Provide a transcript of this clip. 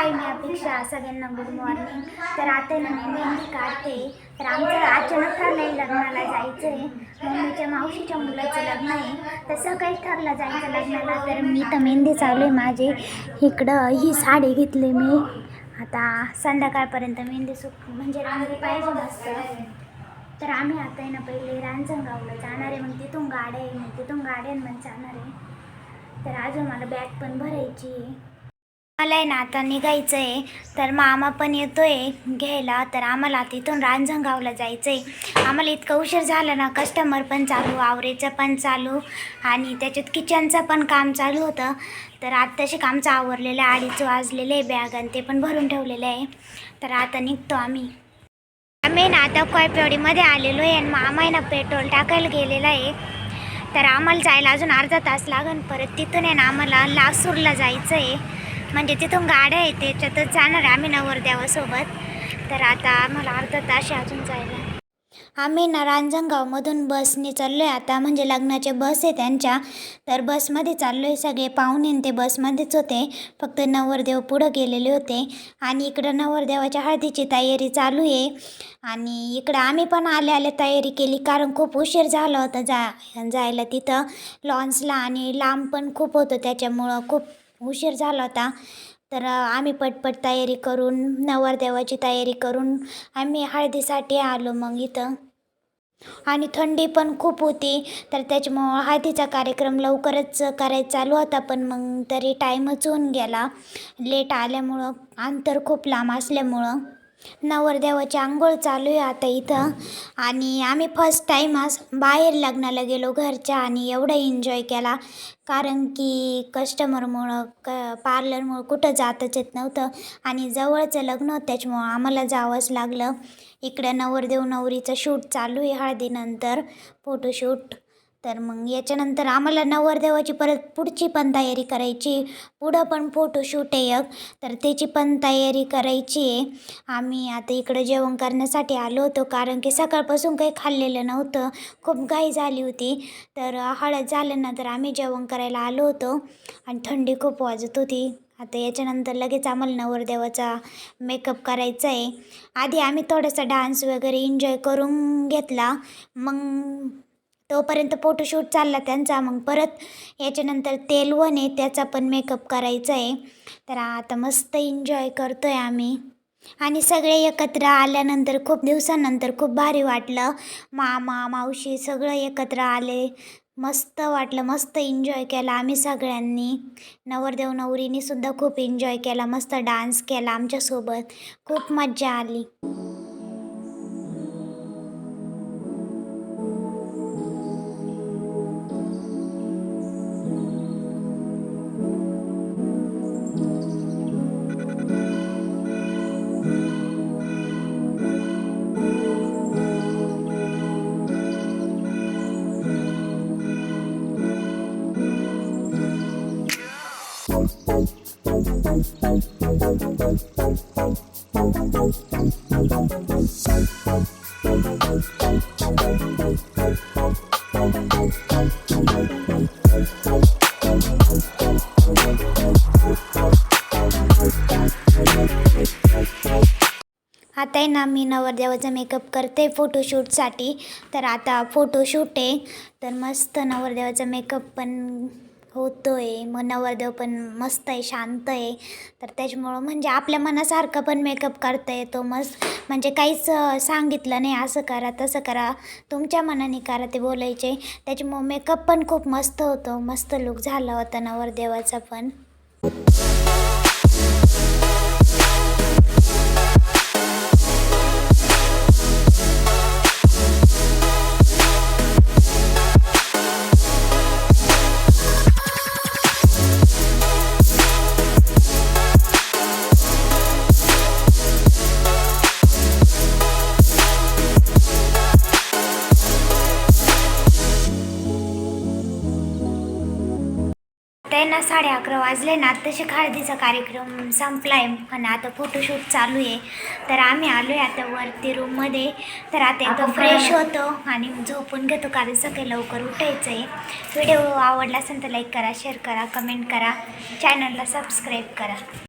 हाय मी अपेक्षा सगळ्यांना good morning. तर आता ना मी मेहंदी काढते. तर आमचं अचानक ठरलंय लग्नाला जायचं आहे मम्मीच्या मावशीच्या मुलाचं लग्न आहे. तर सकाळी ठरलं जायचं लग्नाला. तर मी तर मेहंदी चालू आहे माझे. इकडं ही साडी घेतली मी. आता संध्याकाळपर्यंत मेहंदी सुक म्हणजे रांगोळी पाहिजे मस्त. तर आम्ही आता आहे ना पहिले रांजणगावला जाणार आहे. मग तिथून गाड्या आहे मग तिथून गाड्यांमध्ये जाणार आहे. तर अजून मला बॅग पण भरायची आहे. ठरवलं आहे ना आता निघायचं आहे तर मामा पण येतो आहे घ्यायला. तर आम्हाला तिथून रांजणगावला जायचं आहे आम्हाला इतकं उशीर झाला ना कस्टमर पण चालू आवरेचं पण चालू आणि त्याच्यात किचनचं पण काम चालू होतं. तर आत्ताशी कामचं आवरलेलं आहे अडीच वाजलेले आहे बॅग आणि ते पण भरून ठेवलेलं आहे. तर आता निघतो आम्ही. आम्ही ना आता कोयपेवडीमध्ये आलेलो आहे आणि मामा आहे ना पेट्रोल टाकायला गेलेला आहे. तर आम्हाला जायला अजून अर्धा तास लागन परत तिथून आहे ना आम्हाला लासूरला जायचं आहे म्हणजे तिथून गाड्या आहेत त्याच्यातच जाणार आम्ही नवरदेवासोबत तर आता आम्हाला अर्धा तास अजून जायला. आम्ही ना रांजणगावमधून बसने चाललो आहे आता. म्हणजे लग्नाचे बस आहे त्यांच्या. तर बसमध्ये चाललो आहे सगळे. पाहुणे ते बसमध्येच होते. फक्त नवरदेव पुढं गेलेले होते. आणि इकडं नवरदेवाच्या हळदीची तयारी चालू आहे. आणि इकडं आम्ही पण आले आले तयारी केली. कारण खूप उशीर झाला होता जा जायला तिथं. लॉन्सला आणि लांब पण खूप होतं. त्याच्यामुळं खूप उशीर झाला होता. तर आम्ही पटपट तयारी करून नवरदेवाची तयारी करून आम्ही हळदीसाठी आलो मग इथं. आणि थंडी पण खूप होती. तर त्याच्यामुळं हळदीचा कार्यक्रम लवकरच करायचा चालू होता. पण मग तरी टाईमच होऊन गेला. लेट आल्यामुळं अंतर खूप लांब असल्यामुळं. नवरदेवाची आंघोळ चालू आहे आता इथं. आणि आम्ही फर्स्ट टाईम आज बाहेर लग्नाला गेलो घरच्या आणि एवढा एन्जॉय केला. कारण की कस्टमरमुळं क पार्लरमुळं कुठं जातच येत नव्हतं. आणि जवळचं लग्न होतं त्याच्यामुळं आम्हाला जावंच लागलं. इकडं नवरदेव नवरीचं शूट चालू आहे हळदीनंतर फोटोशूट तर मग याच्यानंतर आम्हाला नवरदेवाची परत पुढची पण तयारी करायची. पुढं पण फोटोशूट आहे एक. तर त्याची पण तयारी करायची आहे. आम्ही आता इकडं जेवण करण्यासाठी आलो होतो कारण की सकाळपासून काही खाल्लेलं नव्हतं. खूप घाई झाली होती. तर हळद झाल्यानंतर आम्ही जेवण करायला आलो होतो. आणि थंडी खूप वाजत होती. आता याच्यानंतर लगेच आम्हाला नवरदेवाचा मेकअप करायचा आहे. आधी आम्ही थोडासा डान्स वगैरे एन्जॉय करून घेतला. मग तोपर्यंत फोटोशूट चालला त्यांचा. मग परत याच्यानंतर तेलवन आहे त्याचा पण मेकअप करायचा आहे. तर आता मस्त एन्जॉय करतो आहे आम्ही. आणि सगळे एकत्र आल्यानंतर खूप दिवसानंतर खूप भारी वाटलं. मामा मावशी सगळं एकत्र आले. मस्त वाटलं मस्त एन्जॉय केला आम्ही सगळ्यांनी. नवरदेव नवरीनीसुद्धा खूप एन्जॉय केला मस्त डान्स केला आमच्यासोबत. खूप मज्जा आली. आता आहे ना मी नवरदेवाचा मेकअप करते फोटोशूटसाठी तर आता फोटोशूट आहे. तर मस्त नवरदेवाचा मेकअप पण होतो आहे मग नवरदेव पण मस्त आहे शांत आहे तर त्याच्यामुळं म्हणजे आपल्या मनासारखं पण मेकअप करता येतो. मस्त म्हणजे काहीच सांगितलं नाही असं करा तसं करा. तुमच्या मनाने करा ते बोलायचे. त्याच्यामुळं मेकअप पण खूप मस्त होतो. मस्त लुक झाला होता नवरदेवाचा पण. आता ना साडे अकरा वाजले ना तसे हळदीचा कार्यक्रम संपला आहे आणि आता फोटोशूट चालू आहे. तर आम्ही आलो आहे आता वरती रूममध्ये तर आता एकदा फ्रेश होतो आणि झोपून घेतो कारण सकाळी लवकर उठायचं आहे व्हिडिओ आवडला असेल तर लाईक करा शेअर करा कमेंट करा. चॅनलला सबस्क्राईब करा.